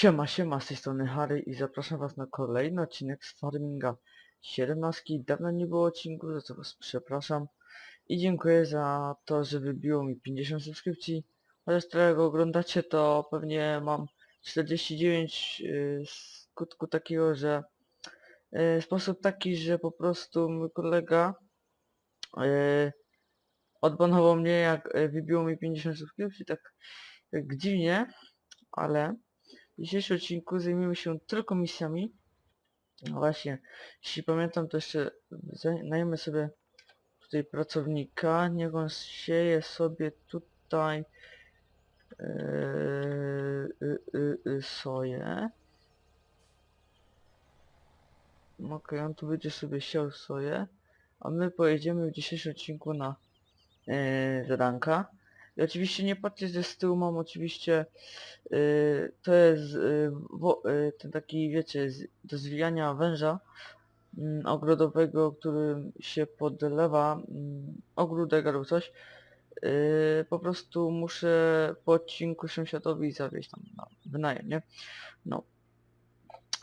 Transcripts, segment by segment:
Siema, siema, z tej strony Harry i zapraszam was na kolejny odcinek z Farminga 17. Dawno nie było odcinku, za co was przepraszam. I dziękuję za to, że wybiło mi 50 subskrypcji. Chociaż teraz go oglądacie, to pewnie mam 49 yy, skutku takiego, że yy, sposób taki, że po prostu mój kolega yy, odbanował mnie jak yy, wybiło mi 50 subskrypcji, tak, tak dziwnie, ale w dzisiejszym odcinku zajmiemy się tylko misjami. No właśnie, jeśli pamiętam, to jeszcze najmę sobie tutaj pracownika. Niech on sieje sobie tutaj yy, yy, yy, yy, soję. Okej, on tu będzie sobie siał soję. A my pojedziemy w dzisiejszym odcinku na yy, zadanka. I oczywiście nie patrzcie, że z tyłu mam oczywiście yy, to jest yy, wo, yy, ten taki wiecie z, do zwijania węża mm, ogrodowego, którym się podlewa mm, ogródek albo coś. Po prostu muszę po odcinku sąsiadowi zawieźć tam na wynajem, nie? No.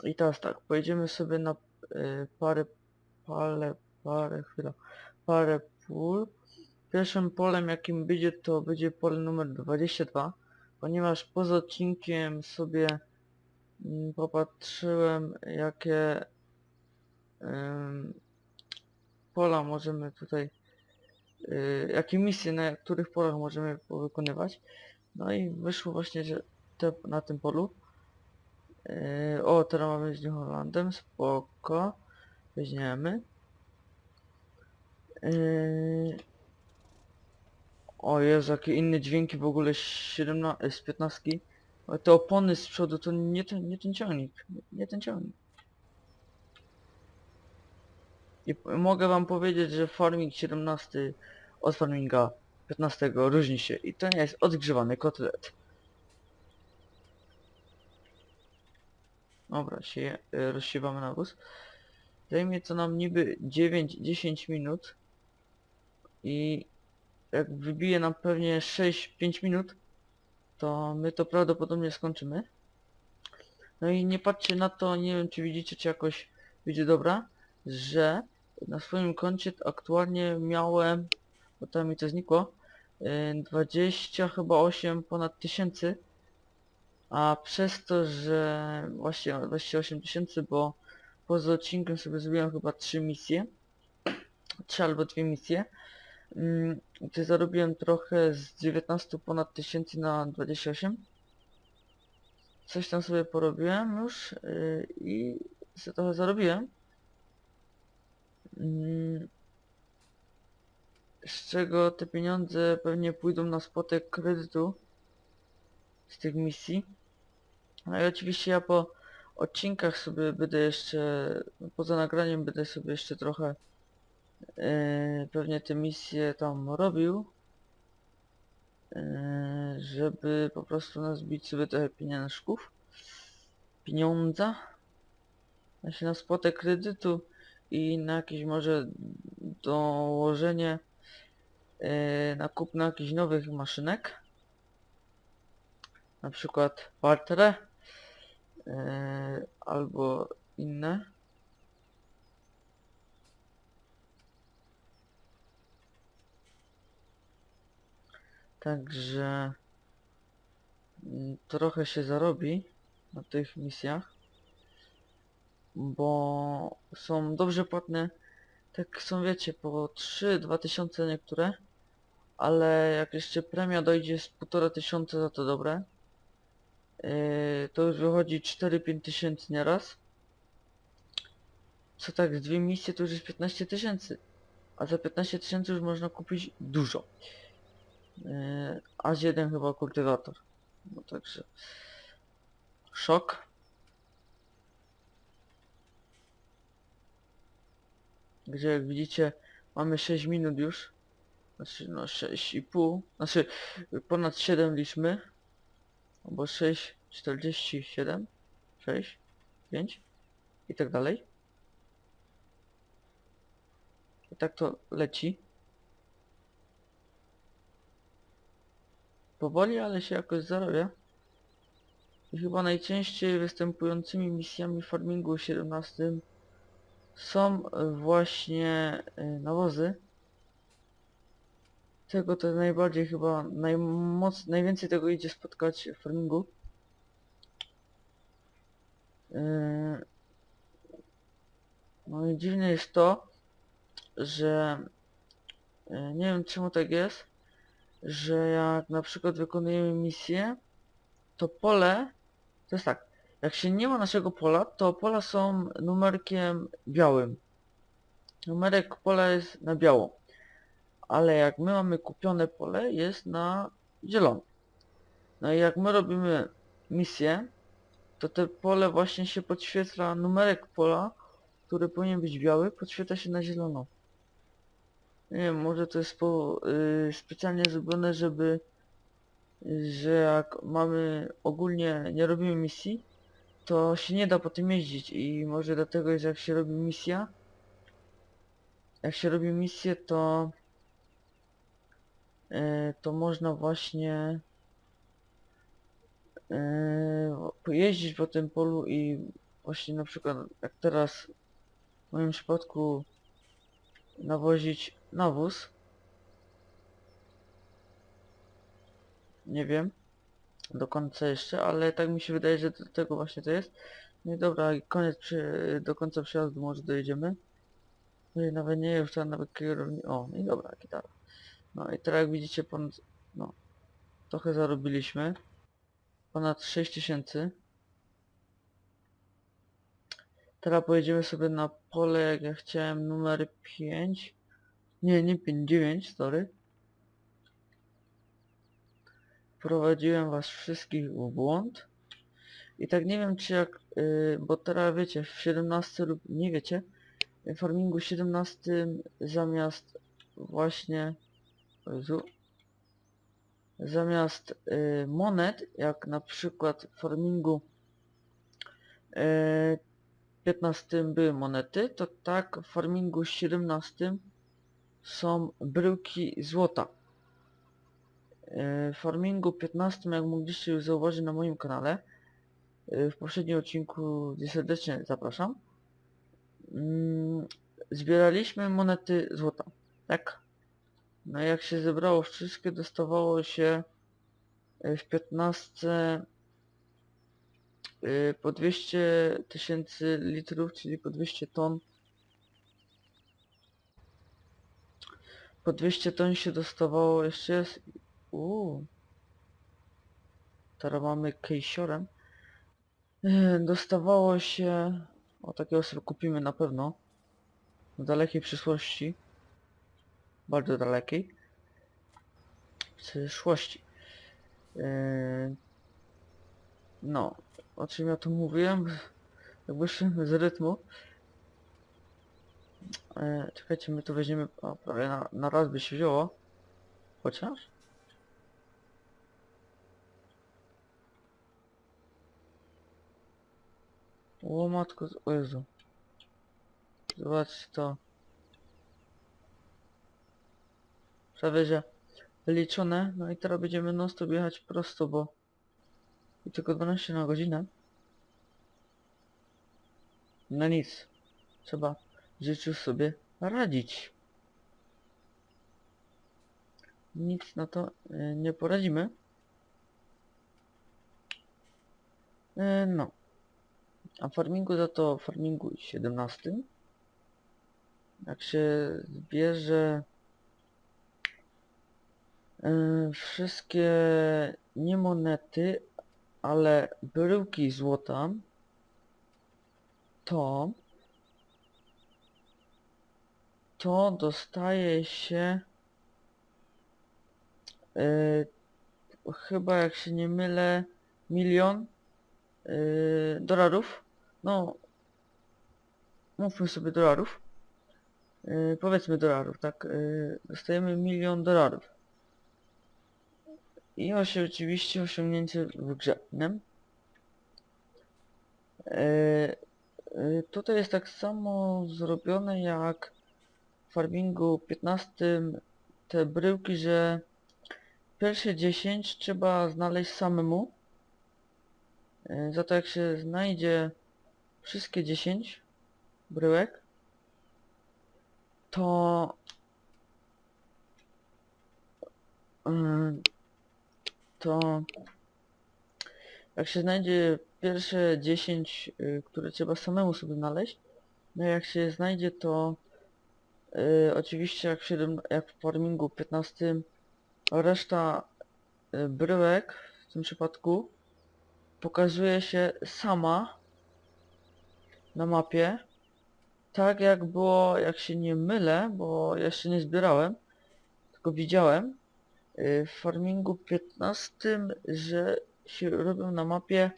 I teraz tak, pojedziemy sobie na yy, parę, parę, parę, chwila, parę pól. Pierwszym polem jakim będzie to będzie pole numer 22, ponieważ poza odcinkiem sobie mm, popatrzyłem jakie pola możemy tutaj, y, jakie misje na których polach możemy wykonywać. No i wyszło właśnie, że te, na tym polu. Yy, o, teraz mamy z New Hollandem, spoko. Weźmiemy. Yy, o Jezu, jakie inne dźwięki w ogóle z 17, z 15. Ale te opony z przodu to nie ten, nie ten ciągnik. Nie, ten ciągnik. I mogę wam powiedzieć, że farming 17 od farminga 15 różni się. I to nie jest odgrzewany kotlet. Dobra, się y, rozsiewamy nawóz. Zajmie to nam niby 9-10 minut. I jak wybije nam pewnie 6-5 minut, to my to prawdopodobnie skończymy. No i nie patrzcie na to, nie wiem czy widzicie, czy jakoś będzie dobra, że na swoim koncie aktualnie miałem, bo tam mi to znikło, yy, 20 chyba 8 ponad tysięcy, a przez to, że właśnie 28 tysięcy, bo poza odcinkiem sobie zrobiłem chyba 3 misje, 3 albo 2 misje, Mm, to zarobiłem trochę z 19 ponad tysięcy na 28. Coś tam sobie porobiłem już yy, i sobie trochę zarobiłem. Mm, z czego te pieniądze pewnie pójdą na spotek kredytu z tych misji. No i oczywiście ja po odcinkach sobie będę jeszcze, poza nagraniem będę sobie jeszcze trochę pewnie te misje tam robił, yy, żeby po prostu nazbić sobie trochę pieniążków, pieniądza, znaczy na spłatę kredytu i na jakieś może dołożenie yy, na kupno jakichś nowych maszynek, na przykład Partre yy, albo inne. Także mm, trochę się zarobi na tych misjach, bo są dobrze płatne, tak są wiecie, po 3-2 tysiące niektóre, ale jak jeszcze premia dojdzie z 1,5 tysiąca za to dobre, yy, to już wychodzi 4-5 tysięcy nieraz. Co tak, z dwie misje to już jest 15 tysięcy, a za 15 tysięcy już można kupić dużo. Yy, aż jeden chyba kultywator. No także szok. Gdzie jak widzicie mamy 6 minut już. Znaczy no 6,5. Znaczy ponad 7 liczmy. Albo 6, 47, 6, 5 i tak dalej. I tak to leci. Powoli, ale się jakoś zarabia. I chyba najczęściej występującymi misjami w farmingu 17 są e, właśnie e, nawozy. Tego to najbardziej chyba najmoc, najwięcej tego idzie spotkać w farmingu. Yy, No i dziwne jest to, że nie wiem czemu tak jest, że jak na przykład wykonujemy misję, to pole, to jest tak, jak się nie ma naszego pola, to pola są numerkiem białym. Numerek pola jest na biało. Ale jak my mamy kupione pole, jest na zielono. No i jak my robimy misję, to te pole właśnie się podświetla, numerek pola, który powinien być biały, podświetla się na zielono. Nie wiem, może to jest po, y, specjalnie zrobione, żeby, y, że jak mamy ogólnie nie robimy misji, to się nie da po tym jeździć i może dlatego jest jak się robi misja, jak się robi misję, to y, to można właśnie yy, pojeździć po tym polu i właśnie na przykład jak teraz w moim przypadku nawozić nawóz. Nie wiem do końca jeszcze, ale tak mi się wydaje, że do tego właśnie to jest. No i dobra, koniec do końca przejazdu może dojedziemy. No i nawet nie już tam nawet kierownik. O, i dobra, gitara. No i teraz jak widzicie ponad, no, trochę zarobiliśmy ponad 6000 Teraz pojedziemy sobie na pole, jak ja chciałem, numer 5 Nie, nie 5, 9, sorry. Wprowadziłem was wszystkich w błąd. I tak nie wiem czy jak, yy, bo teraz wiecie, w 17 lub nie wiecie W farmingu 17 zamiast właśnie Jezu, zamiast y, monet, jak na przykład w farmingu y, 15 były monety, to tak w farmingu 17 są bryłki złota. Y, w farmingu 15, jak mogliście już zauważyć na moim kanale, y, w poprzednim odcinku, gdzie serdecznie zapraszam, mm, zbieraliśmy monety złota, tak? No jak się zebrało wszystkie, dostawało się y, w 15 y, po 200 tysięcy litrów, czyli po 200 ton. Po 200 ton się dostawało, jeszcze jest... Uuu. Teraz mamy kejsiorem. Y, Dostawało się... O, takiego sobie kupimy na pewno. W dalekiej przyszłości bardzo dalekiej przyszłości. Yy, no, o czym ja tu mówiłem? Jak wyszłem z rytmu. Yy, czekajcie, my tu weźmiemy, o, prawie na, na raz by się wzięło. Chociaż? O matko, o Jezu. Zobaczcie to. prawie że wyliczone. No i teraz będziemy non stop jechać prosto, bo i tylko 12 na godzinę. No nic. Trzeba życiu sobie radzić. Nic na to e, nie poradzimy. E, no. A farmingu za to farmingu 17. Jak się zbierze Yy, wszystkie nie monety, ale bryłki złota, to to dostaje się yy, chyba jak się nie mylę milion yy, dolarów? No mówmy sobie dolarów. Yy, powiedzmy dolarów tak? Yy, dostajemy milion dolarów. I osi- oczywiście osiągnięcie w grze. E, tutaj jest tak samo zrobione jak farmingu 15 te bryłki, że pierwsze 10 trzeba znaleźć samemu. E, Za to jak się znajdzie wszystkie 10 bryłek, to Ym, to jak się znajdzie pierwsze 10, y, które trzeba samemu sobie znaleźć, no jak się znajdzie to y, oczywiście jak w, 7, jak w farmingu 15 reszta y, bryłek w tym przypadku pokazuje się sama na mapie tak jak było, jak się nie mylę, bo jeszcze nie zbierałem, tylko widziałem y, w farmingu 15, że się robią na mapie,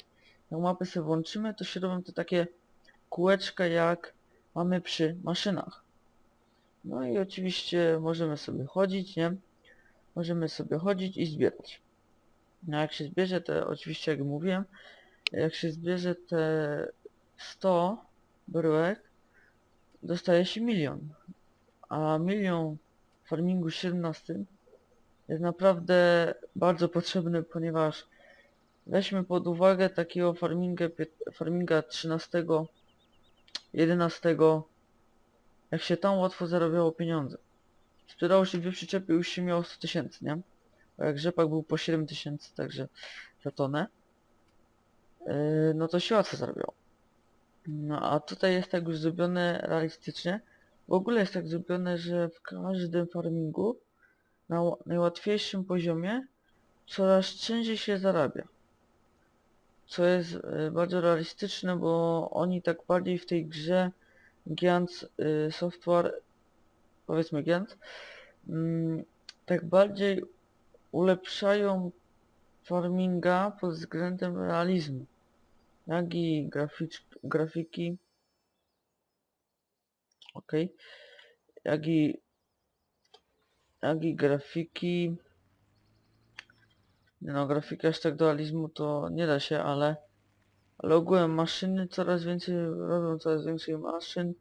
jak mapę sobie włączymy, to się robią te takie kółeczka jak mamy przy maszynach. No i oczywiście możemy sobie chodzić, nie? Możemy sobie chodzić i zbierać. No jak się zbierze te, oczywiście jak mówiłem, jak się zbierze te 100 bryłek, dostaje się milion. A milion w farmingu 17 jest naprawdę bardzo potrzebny, ponieważ weźmy pod uwagę takiego farminga, farminga 13, 11, jak się tam łatwo zarabiało pieniądze. Sprzedało się dwie przyczepy, już się miało 100 tysięcy, nie? A jak rzepak był po 7 tysięcy, także za tonę, yy, no to się łatwo zarabiało. No a tutaj jest tak już zrobione realistycznie. W ogóle jest tak zrobione, że w każdym farmingu na ła- najłatwiejszym poziomie coraz częściej się zarabia. Co jest e, bardzo realistyczne, bo oni tak bardziej w tej grze Giant y, Software, powiedzmy Giant, mm, tak bardziej ulepszają farminga pod względem realizmu, jak i graficz, grafiki, ok, jak i, jak i grafiki, no, grafiki aż tak do realizmu to nie da się, ale, ale ogółem maszyny coraz więcej robią, coraz więcej maszyn,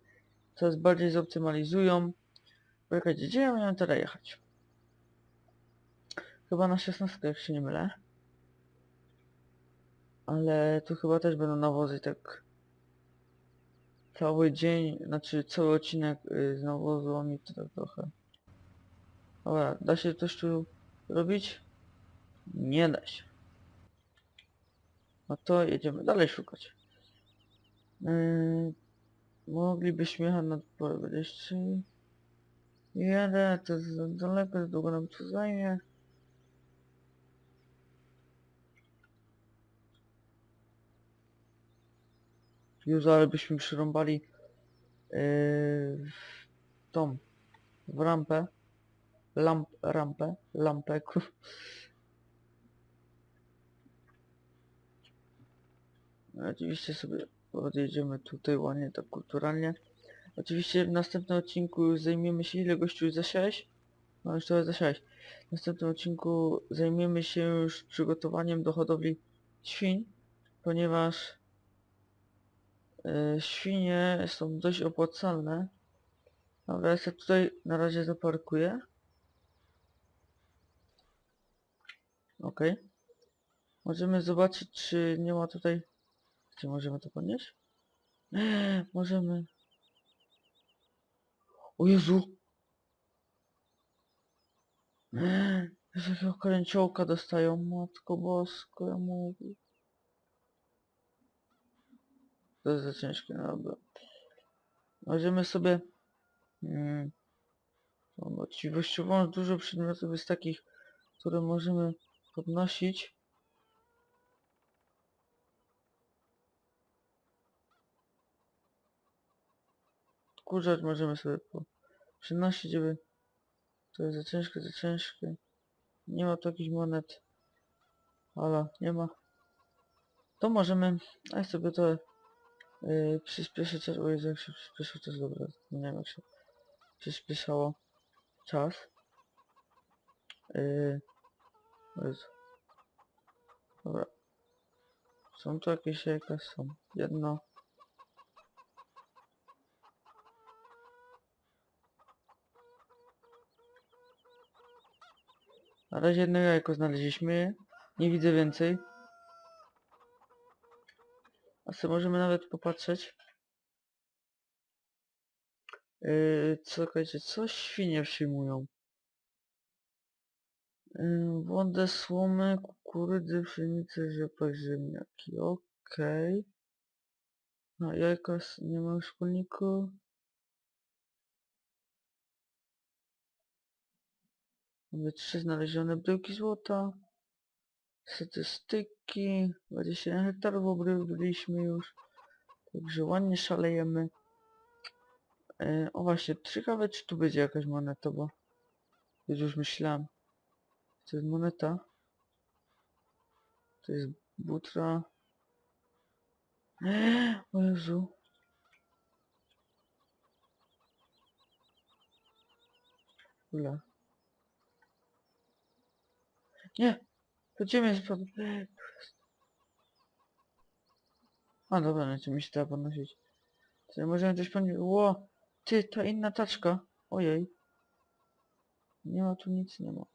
coraz bardziej zoptymalizują. Czekajcie, gdzie ja miałem teraz jechać? Chyba na 16, jak się nie mylę. Ale tu chyba też będą nawozy tak cały dzień, znaczy cały odcinek y, z nawozu mi to tak trochę. Dobra, da się coś tu robić? Nie da się. No to jedziemy dalej szukać. Yy, moglibyśmy jechać na 20. Jedę, to jest za daleko, za długo nam to zajmie. Już ale byśmy przyrąbali yy, tą w rampę. Lamp, rampę, lampę, kur... Oczywiście sobie podjedziemy tutaj ładnie, tak kulturalnie. Oczywiście w następnym odcinku zajmiemy się ile gościu zasiałeś? No już trochę zasiałeś. W następnym odcinku zajmiemy się już przygotowaniem do hodowli świń, ponieważ e, świnie są dość opłacalne. Dobra, ja sobie tutaj na razie zaparkuję. Ok. Możemy zobaczyć, czy nie ma tutaj... Czy możemy to podnieść? Możemy. O Jezu! Z jakiego kręciołka dostają, matko bosko, ja mówię. To jest za ciężkie, no dobra. Możemy sobie... Mm, właściwościowo dużo przedmiotów jest takich, które możemy podnosić. Kurczać możemy sobie po... przynosić, żeby... To jest za ciężkie, za ciężkie. Nie ma tu jakichś monet. Ale nie ma. To możemy... A sobie to... Yy, przyspieszę czas... O Jezu, jak się przyspieszył czas, dobra. Nie wiem jak się przyspieszało czas. Yy... Dobra. Są tu jakieś jajka? Są. Jedno. Na razie jedno jajko znaleźliśmy. Nie widzę więcej. A sobie możemy nawet popatrzeć. Yy, co, słuchajcie, co świnie przyjmują? Yy, wodę, słomy, kukurydzy, pszenicę, rzepak, ziemniaki. Okej. No, jajka nie ma wspólniku. Mamy trzy znalezione bryłki złota. Statystyki. 21 hektarów obrobiliśmy już. Także ładnie szalejemy. E, o właśnie, ciekawe czy tu będzie jakaś moneta, bo już już myślałem. To jest moneta. To jest butra. O Jezu. Ula. Nie! To mnie spadł? A dobra, no to mi się da podnosić. To możemy coś podnieść. Ło! Ty, ta inna taczka. Ojej. Nie ma tu nic, nie ma.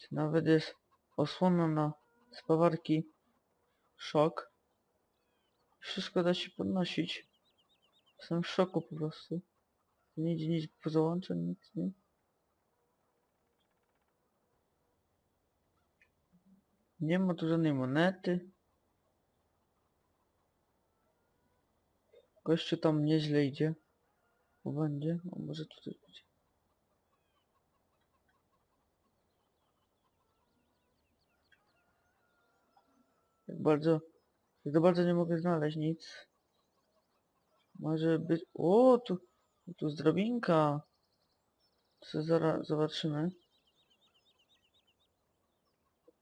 Czy nawet jest osłona na spawarki. Szok. Wszystko da się podnosić. Jestem w szoku po prostu. Nic po załączeniu, nic nie. Nie ma tu żadnej monety. Gościu tam nieźle idzie. Bo będzie. O, może tu coś będzie. Jak bardzo... Jak bardzo nie mogę znaleźć nic. Może być... O, tu... Tu jest drabinka. Co zobaczymy.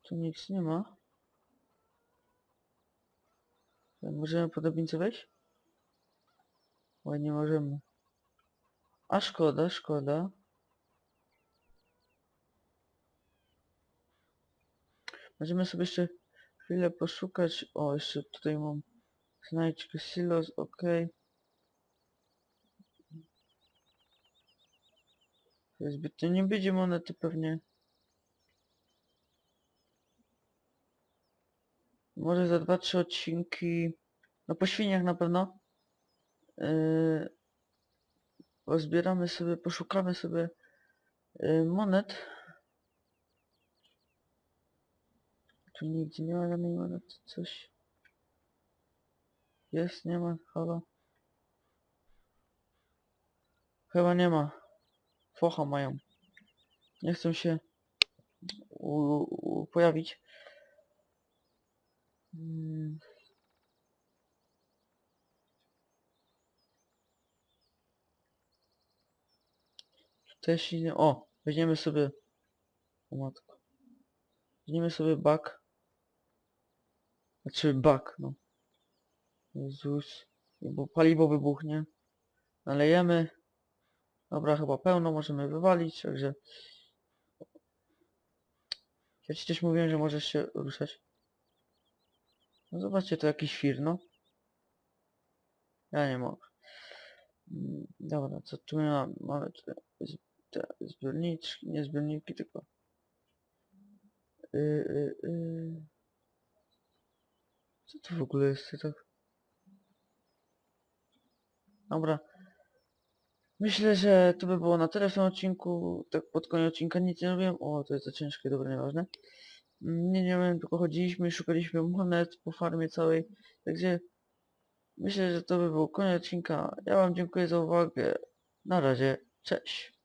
Tu nic nie ma. Możemy po drabince wejść? Oj, nie możemy. A szkoda, szkoda. Możemy sobie jeszcze chwilę poszukać. O, jeszcze tutaj mam znajdźkę silos, ok. Zbytnio nie będzie monety pewnie. Może za 2-3 odcinki. No po świniach na pewno. Yy, pozbieramy sobie, poszukamy sobie yy, monet. Tu nigdzie nie ma żadnej monety, coś. Jest, nie ma, halo. Chyba nie ma. Focha mają. Nie chcą się pojawić. Mm. Też nie... O! Weźmiemy sobie... O matko. Weźmiemy sobie bak. Znaczy bak, no. Jezus. Bo paliwo wybuchnie. Nalejemy. Dobra, chyba pełno możemy wywalić, także... Ja ci też mówiłem, że możesz się ruszać. No zobaczcie, to jakiś świr, no. Ja nie mogę. Mm, Dobra, co tu mamy? Mamy te zbiorniczki, nie zbiorniki, tylko... Yy, yy, yy. Co to w ogóle jest? Tak... Dobra. Myślę, że to by było na tyle w tym odcinku. Tak pod koniec odcinka nic nie robiłem. O, to jest za ciężkie, dobra, nieważne. Nie, nie wiem, tylko chodziliśmy, szukaliśmy monet po farmie całej. Także myślę, że to by był koniec odcinka. Ja wam dziękuję za uwagę. Na razie, cześć.